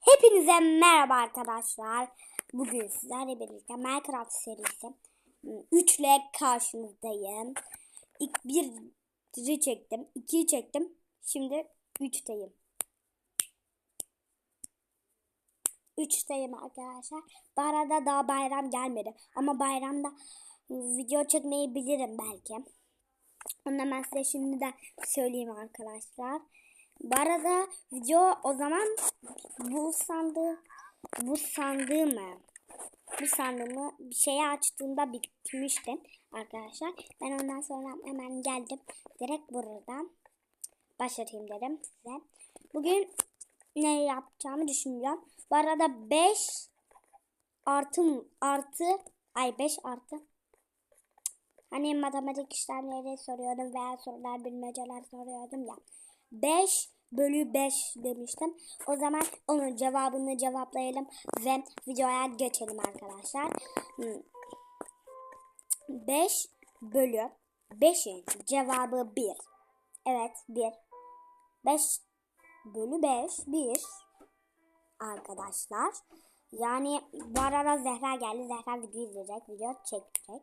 Hepinize merhaba arkadaşlar. Bugün sizlerle birlikte Minecraft serisi 3 ile karşınızdayım. İlk biri çektim, 2'yi çektim. Şimdi 3'teyim. 3'teyim arkadaşlar. Bu arada daha bayram gelmedi. Ama bayramda video çekmeyi bilirim belki. Onu ben size şimdiden söyleyeyim arkadaşlar. Bu arada video o zaman bu sandığı bu sandığı mı? Bu sandığımı bir şeye açtığımda bitmişti arkadaşlar. Ben ondan sonra hemen geldim. Direkt buradan başlatayım dedim size. Bugün ne yapacağımı düşünüyorum. Bu arada 5 artı artı ay 5 artı Hani matematik işlemleri soruyordum veya sorular bilmeceler soruyordum ya. 5 bölü 5 demiştim. O zaman onun cevabını cevaplayalım ve videoya geçelim arkadaşlar. 5 bölü 5'in cevabı 1. Evet 1. 5 bölü 5 1 arkadaşlar. Yani bu arada Zehra geldi. Zehra video izleyecek. Video çekecek.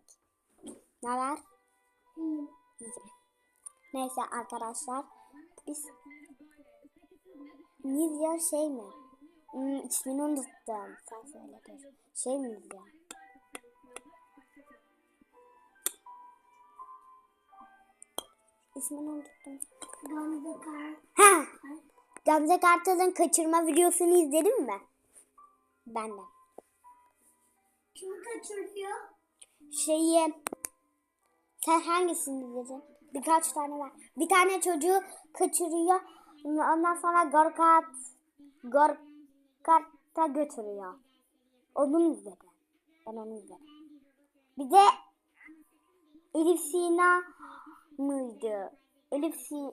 Ne? İyi. Neyse arkadaşlar. Biz Nizya şey mi? Hmm, ismini unuttum. Sen söyle dur. Şey mi Nizya? İsmini unuttum. Gamze Kar. Ha! Gamze Kartal'ın kaçırma videosunu izledin mi? Ben de. Kimi kaçırıyor? Şeyi sen hangisini izledin? Birkaç tane var. Bir tane çocuğu kaçırıyor. Ondan sonra Gorkat Gorkat'a götürüyor. Onu izledim. Ben onu izledim. Bir de Elif Sina mıydı? Elif Sina.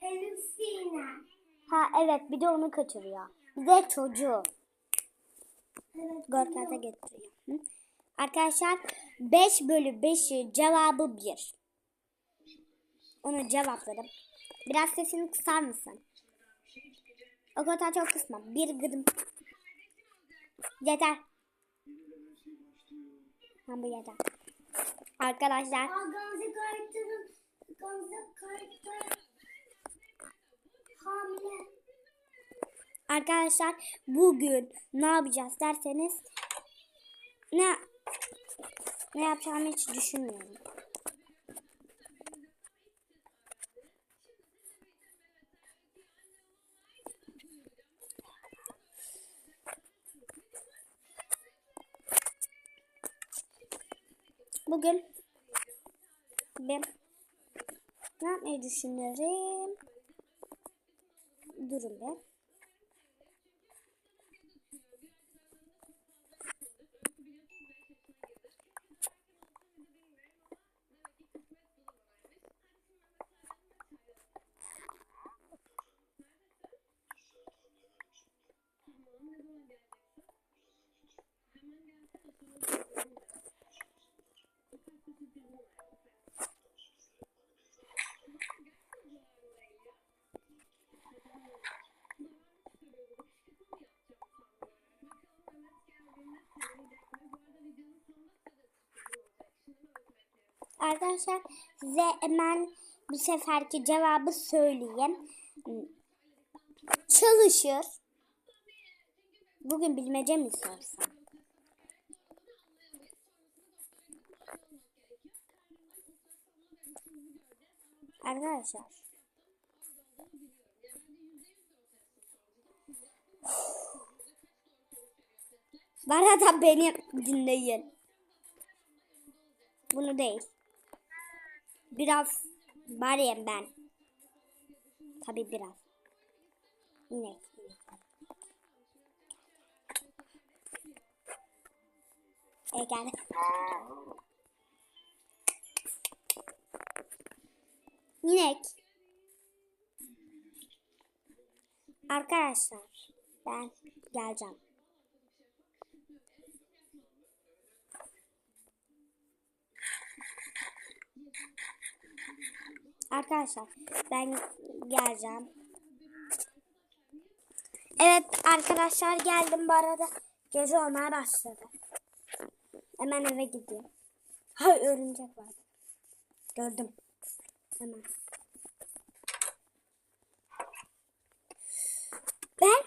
Elif Sina. Ha evet bir de onu kaçırıyor. Bir de çocuğu Evet. Gorkat'a götürüyor. Hı? Arkadaşlar 5 bölü 5'i cevabı 1. Onu cevapladım. Biraz sesini kısar mısın? O kadar çok kısma. Bir gıdım. Yeter. Ha bu yeter. Arkadaşlar Gamze Gamze hamile. Arkadaşlar bugün ne yapacağız derseniz ne ne yapacağımı hiç düşünmüyorum. Bugün ben ne yapmayı düşünüyorum? Durun bir. Arkadaşlar size hemen bu seferki cevabı söyleyeyim. Çalışır. Bugün bilmece mi sorsam? Arkadaşlar. Bu arada beni dinleyin. Bunu değil. Biraz bariyim ben. Tabi biraz. İnek. inek. E geldi. İnek. Arkadaşlar ben geleceğim. Arkadaşlar ben geleceğim. Evet arkadaşlar geldim bu arada. Gece olmaya başladı. Hemen eve gidiyorum. Hay örümcek var. Gördüm. Hemen. Ben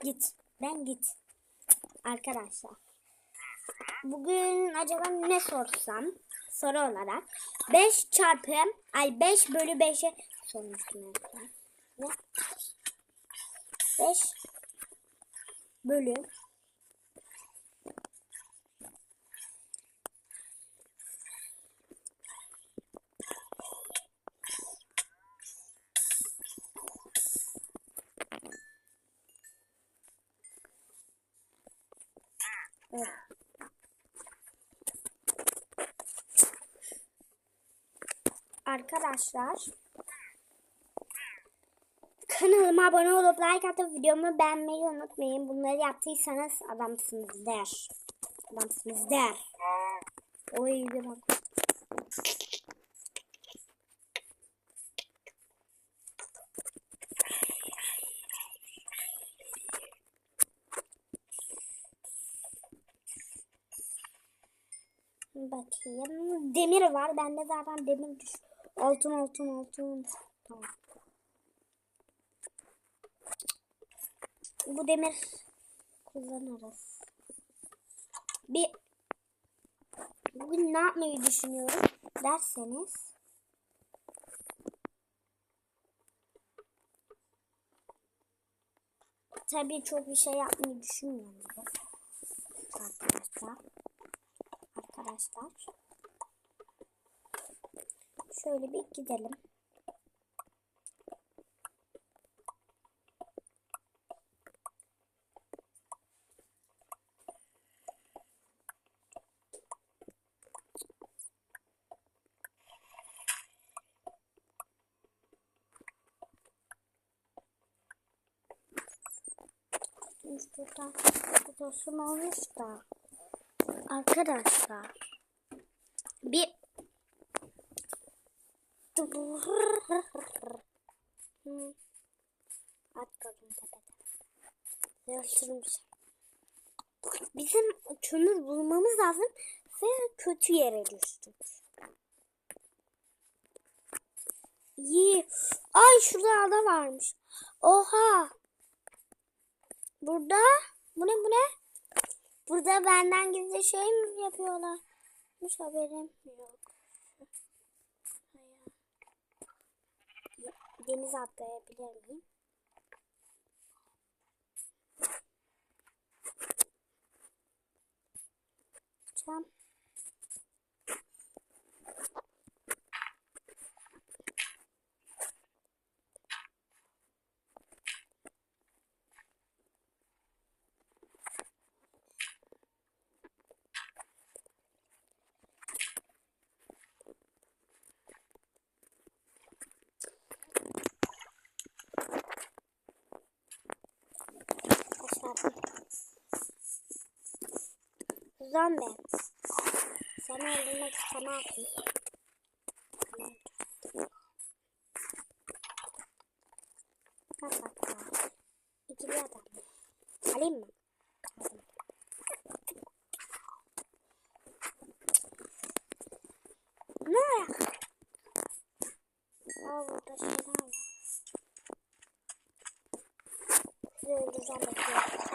git. Ben git. Arkadaşlar. Bugün acaba ne sorsam soru olarak 5 çarpı ay 5 bölü 5'e sormuştum. Ne? 5 bölü Evet. Arkadaşlar kanalıma abone olup like atıp videomu beğenmeyi unutmayın. Bunları yaptıysanız adamsınız der. Adamsınız der. Oy bir bak. Bakayım. Demir var. Bende zaten demir düş. Altın altın altın. Tamam. Bu demir kullanırız. Bir bugün ne yapmayı düşünüyorum derseniz tabii çok bir şey yapmayı düşünmüyorum arkadaşlar arkadaşlar. Şöyle bir gidelim. Şuradan fotoğrafım olmuş da. Arkadaşlar bir At kalın tepede. Yarıştırmış. Bizim kömür bulmamız lazım ve kötü yere düştük. İyi. Ay şurada ada varmış. Oha. Burada. Bu ne bu ne? Burada benden gizli şey mi yapıyorlar? Hiç haberim yok. Denize atlayabilir miyim? Çam. Zombi. Seni öldürmek istemezdim. Kaç dakika? İkili adam. Alayım mı? Aldım. Ne ayak? Aa burada şeyler var. Sizi öldüreceğim bekliyorum.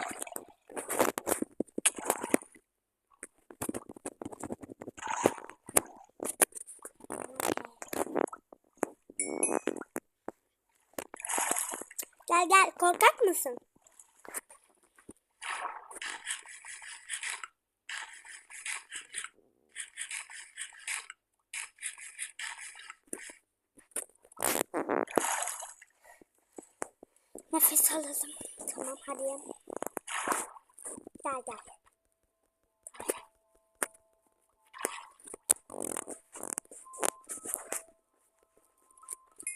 Gel gel korkak mısın? Nefes alalım. Tamam hadi. Gel gel.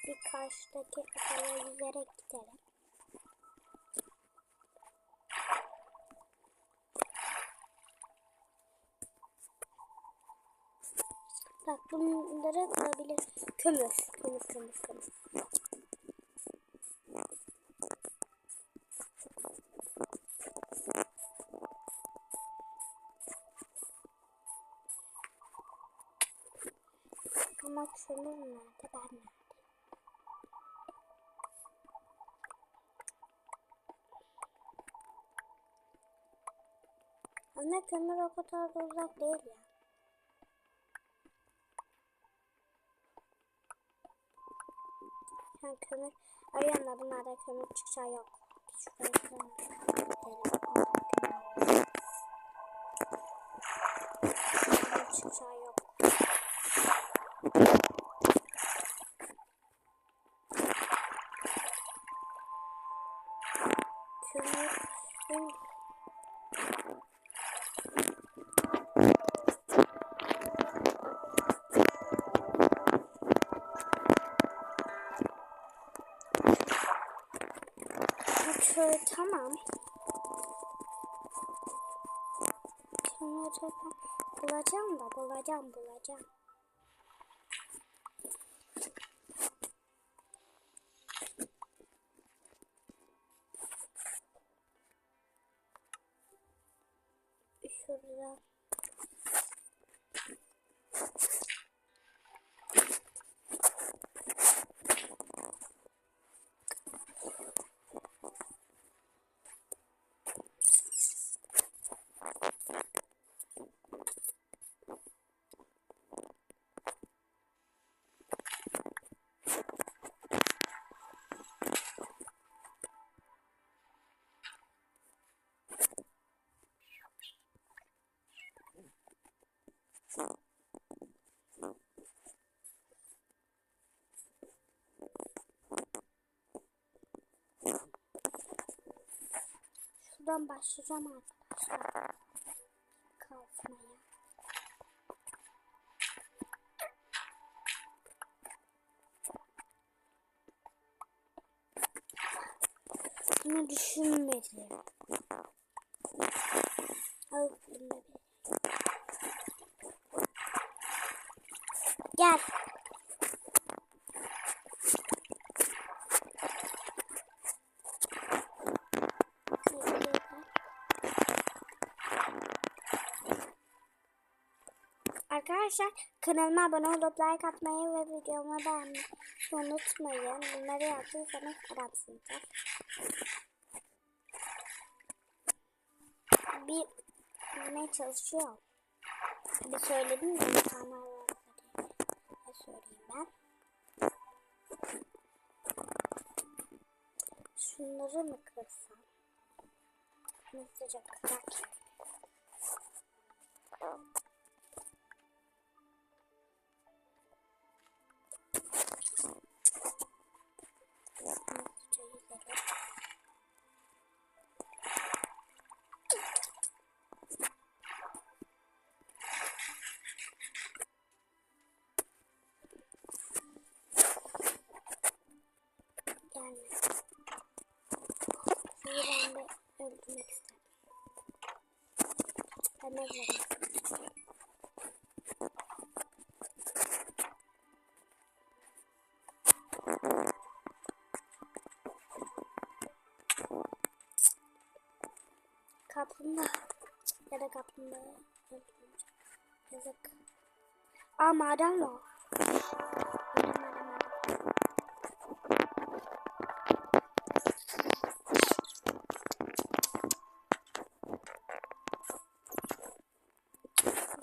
Bir karşıdaki adaya yüzerek gidelim. Bak bunları bulabilir. Kömür, Çabuk çabuk çabuk. Ama çölüm nerede ben nerede? Ama kömür o kadar da uzak değil ya. Kömür. Arıyorum da bunlarda kömür çıkacağı yok. Çıkacağı 再放菠萝酱吧菠萝酱菠萝酱。Şuradan başlayacağım arkadaşlar. Kazmaya. Bunu düşünmedim. Al bunu bir. Gel. Arkadaşlar kanalıma abone olup like atmayı ve videomu beğenmeyi unutmayın. Bunları yaptıysanız adamsınızdır. Bir bilmeye çalışıyor. Bir söyledim mi? Ne söyleyeyim ben? Şunları mı kırsam? Hızlıca kırak. Hızlıca Öldürmek Kaplumbağa. Ya da kaplumbağa. Yazık. Aa maden var.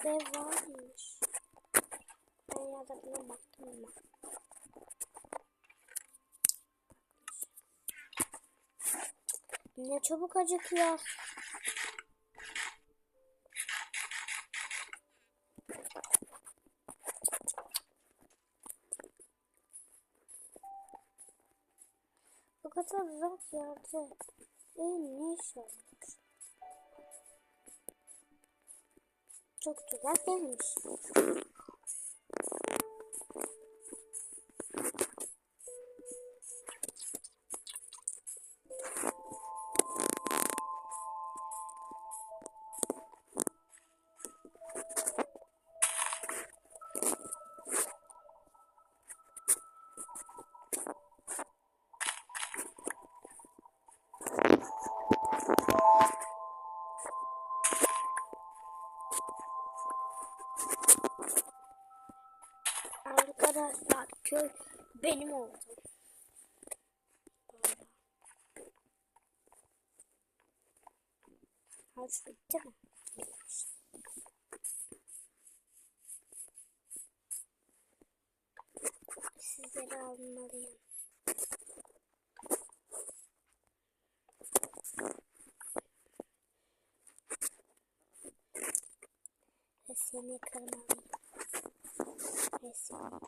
Dev varmış. Ben ya da buna baktım ama. Ne çabuk acıkıyor. Bu kadar uzak yerde. E, ne iş? Çok güzel değilmiş. Harç bitti mi? Bitmiş. Sizleri almalıyım. Ve seni kırmalıyım. Ve seni.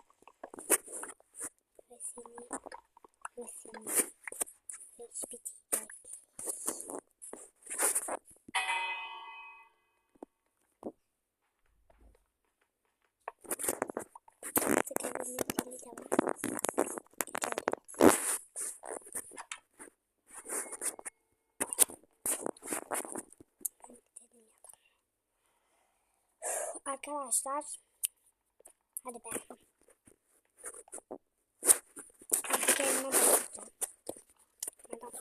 Ve seni. Ve seni. Ve hiç bitecek. Artık evimin zili de var. Gidelim. Hadi gidelim yapalım. Arkadaşlar. Hadi be. Elime bakacağım. Neden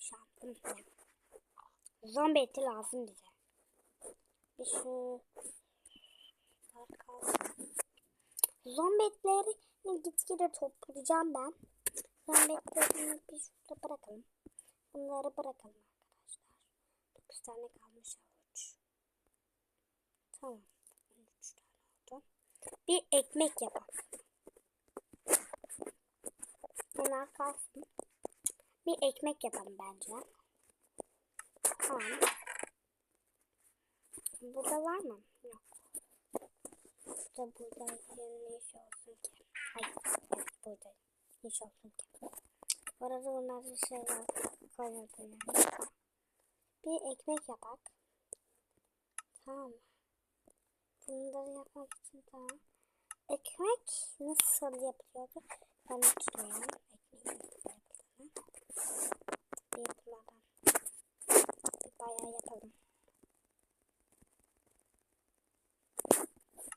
şansım ne? Zombi eti lazım bize. Bir şu. Zombi etlerini gitgide toplayacağım ben. Zombi etlerini bir şurada bırakalım. Bunları bırakalım arkadaşlar. 9 tane kalmış avuç. Tamam. 13 tane oldu. Bir ekmek yapalım. Bunlar kalsın. Bir ekmek yapalım bence. Tamam. Burada var mı? Yok. Burada burada ne iş olsun ki? Hayır. Evet, burada iş olsun ki. Bu arada onları şeyler yani. Bir ekmek yapak. Tamam? Bunları yapmak için tamam. Ekmek nasıl yapılıyordu? Ben hatırlıyorum. Ekmeği yapıldığını. Bir. Bir bayağı yapalım.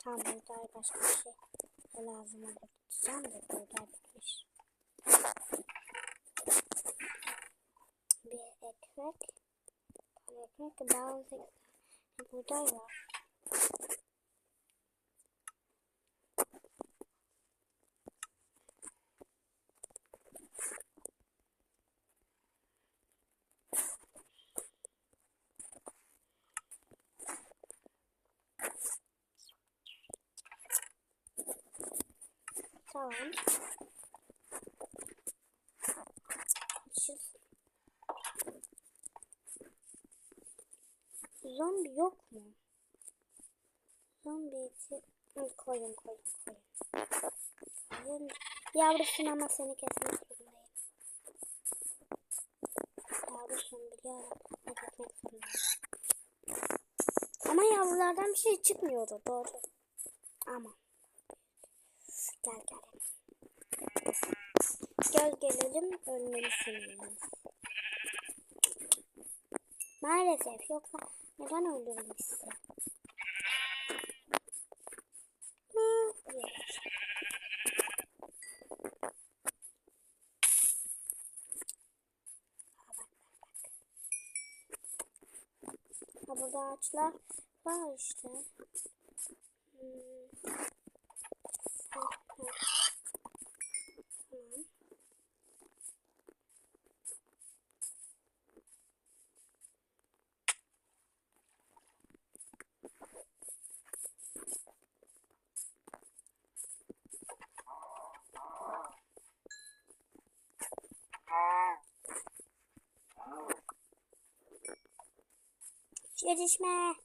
Tamam burada başka bir şey lazım olur. Diyeceğim de burada bitmiş. Bir ekmek. Bir ekmek. Daha 18 tane buğday var. Tamam. Şu... Zombi yok mu? Zombi eti... Koyun koyun koyun. Koyun. Yavrusun ama seni kesmek zorundayım. Yavrusun biliyorum. Kesmek zorundayım. Ama yavrulardan bir şey çıkmıyordu doğru. Ama. Gel gel. Gel gelelim ölmelisiniz. Maalesef yoksa neden öldürürüm sizi? Ha burada ağaçlar var işte. Hmm. Yarışma.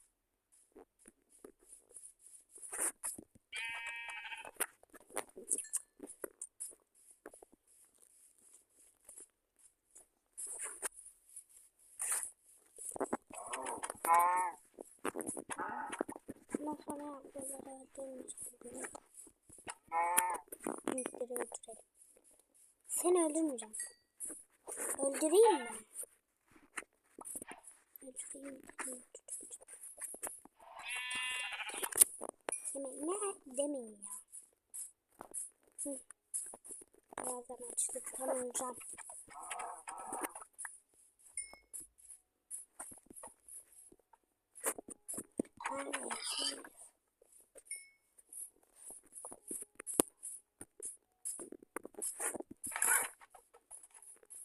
Bundan sonra öldürmeyeceğim. Büyükleri öldürelim. Seni öldürmeyeceğim. Öldüreyim mi? Hemen ne er- demeyin ya. Hı. Birazdan açlıktan öleceğim.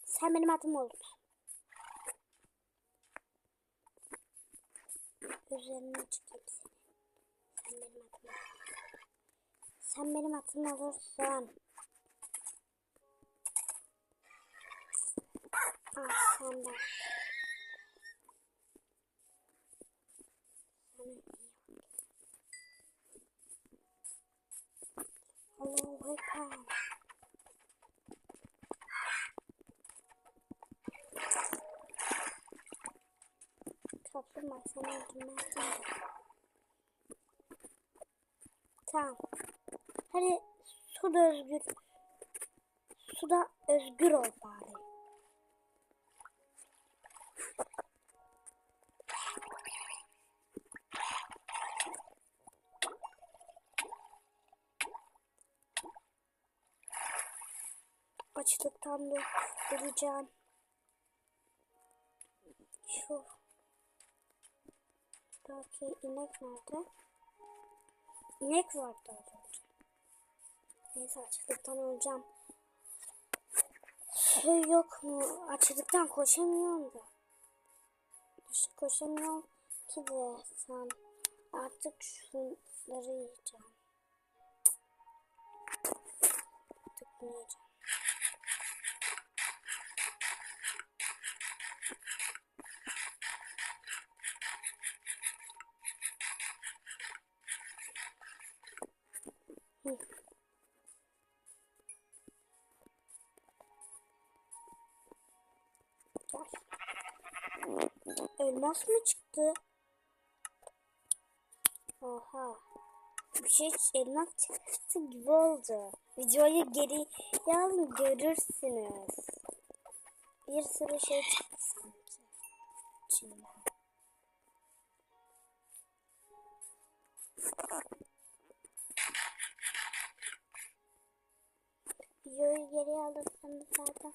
Sen benim adım oldun. Üzerine çıkayım seni. Sen benim adım ol. Sen benim adım olursun. Al sen de. Sana iyi bak. Kaplumbağa sana öldürmezdim. Tamam. Hadi suda özgür. Suda özgür ol bari. Açlıktan da öleceğim. Belki inek nerede? İnek vardı az önce. Neyse açlıktan öleceğim. Şey yok mu? Açlıktan koşamıyorum da. Nasıl koşamıyorum ki de sen. Artık şunları yiyeceğim. Artık yiyeceğim. Elmas mı çıktı? Oha. Bir şey elmas çıktı gibi oldu. Videoyu geri alın görürsünüz. Bir sürü şey çıktı sanki. İçinden. Videoyu geri alırsanız zaten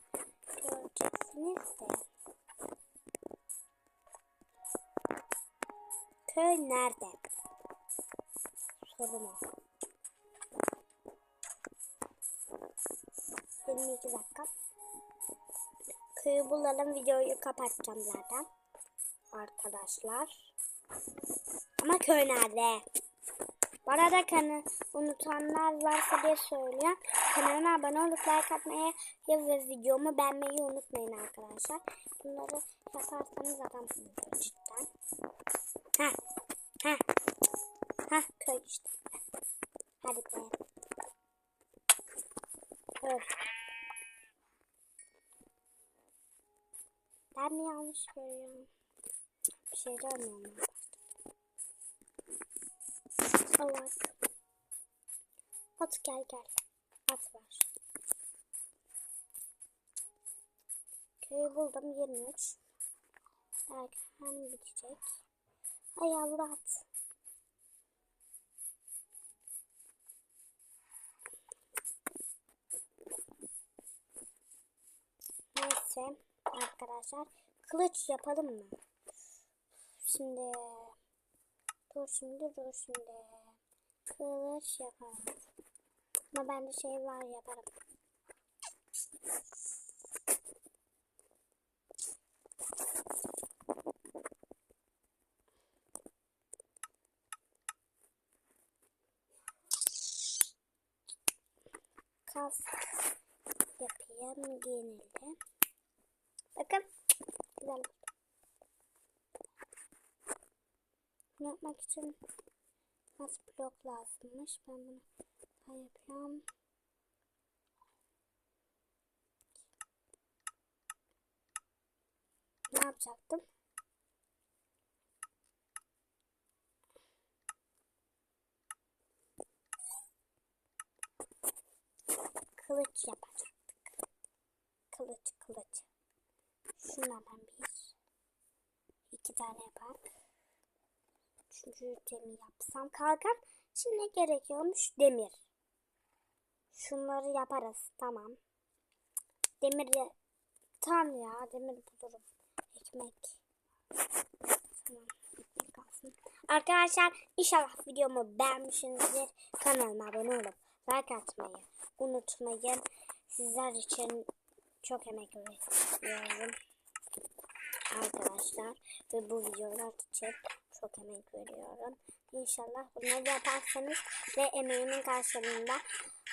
göreceksiniz de. Köy nerede? Sorum o. 22 dakika. Köyü bulalım. Videoyu kapatacağım zaten. Arkadaşlar. Ama köy nerede? Bu arada kanı unutanlar varsa diye söylüyorum. Kanalıma abone olup like atmayı ve videomu beğenmeyi unutmayın arkadaşlar. Bunları yaparsanız adamsınız cidden. Ha, ha, ha köy işte. Hadi be. Öf. Ben mi yanlış görüyorum? Bir şey görmüyorum. Allah. At gel gel. At var. Köyü buldum 23. Belki hani bitecek. Ay at. Neyse arkadaşlar kılıç yapalım mı? Şimdi dur şimdi dur şimdi kılıç yapalım. Ama bende şey var yaparım. Kas yapayım genelde. Bakın güzel. Bunu yapmak için az blok lazımmış. Ben bunu daha. Ne yapacaktım? Kılıç yapacaktık. Kılıç kılıç. Şunlardan bir. iki tane yapar. Demir yapsam. Kalkan ne gerekiyormuş? Demir. Şunları yaparız. Tamam. Demir ya. Tamam ya. Demir bulurum. Ekmek. Tamam. Arkadaşlar inşallah videomu beğenmişsinizdir. Kanalıma abone olup like atmayı unutmayın. Sizler için Çok emek veriyorum. Arkadaşlar ve bu videolar için çok emek veriyorum. İnşallah bunları yaparsanız ve emeğimin karşılığında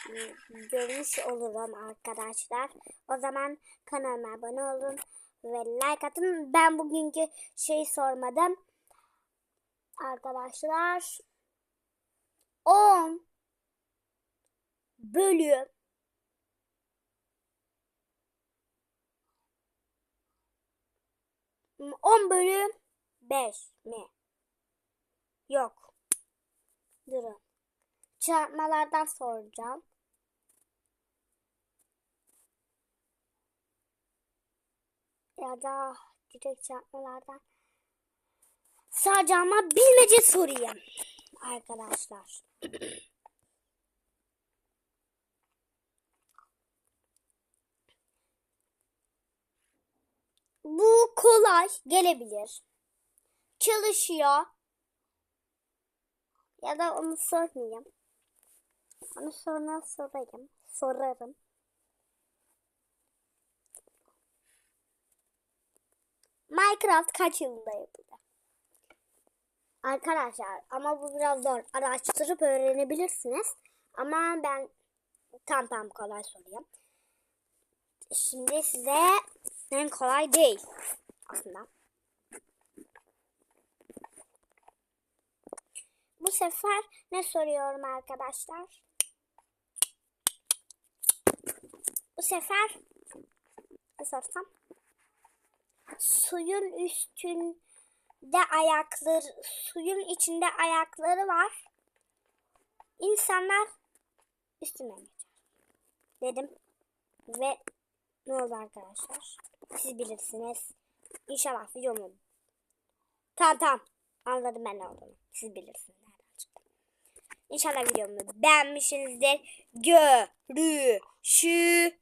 ıı, görmüş olurum arkadaşlar. O zaman kanalıma abone olun ve like atın. Ben bugünkü şeyi sormadım. Arkadaşlar 10 bölü 10 bölü 5 mi? Yok. Durun. Çarpmalardan soracağım. Ya da direkt çarpmalardan soracağıma bilmece sorayım. Arkadaşlar. Bu kolay gelebilir. Çalışıyor. Ya da onu sormayayım. Onu sonra sorayım. Sorarım. Minecraft kaç yılında yapıldı? Arkadaşlar ama bu biraz zor. Araştırıp öğrenebilirsiniz. Ama ben tam tam kolay sorayım. Şimdi size en kolay değil aslında. Bu sefer ne soruyorum arkadaşlar? Bu sefer sorsam? Suyun üstünde ayakları, suyun içinde ayakları var. İnsanlar üstünden geçer. Dedim. Ve ne oldu arkadaşlar? Siz bilirsiniz. İnşallah videomu. Tamam tamam. Anladım ben ne olduğunu. Siz bilirsiniz. İnşallah videomu beğenmişsinizdir. Görüşürüz.